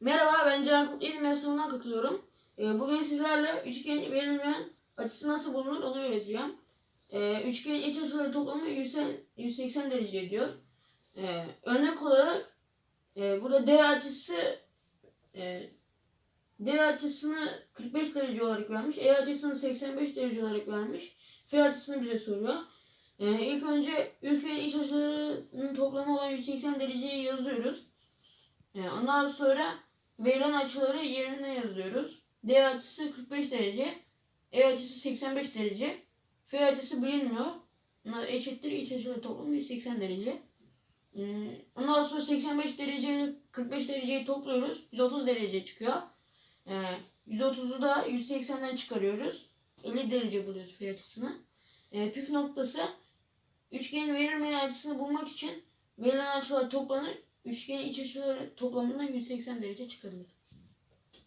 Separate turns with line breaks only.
Merhaba ben Can Kutlu İlim Sınavına katılıyorum. Ee, bugün sizlerle üçgen verilmeyen açısı nasıl bulunur onu öğreteceğim. Ee, üçgenin iç açıları toplamı 180, 180 derece ediyor. Ee, örnek olarak e, burada D açısı e, D açısını 45 derece olarak vermiş. E açısını 85 derece olarak vermiş. F açısını bize soruyor. Ee, ilk önce üçgenin iç açılarının toplamı olan 180 dereceyi yazıyoruz. Ee, ondan sonra verilen açıları yerine yazıyoruz. D açısı 45 derece, E açısı 85 derece, F açısı bilinmiyor. Bunlar eşittir iç açıları toplamı 180 derece. Hmm, Ondan sonra 85 derece 45 dereceyi topluyoruz. 130 derece çıkıyor. Ee, 130'u da 180'den çıkarıyoruz. 50 derece buluyoruz F açısını. Ee, püf noktası üçgenin verilmeyen açısını bulmak için verilen açılar toplanır. Üçgenin iç açıları toplamından 180 derece çıkarılır.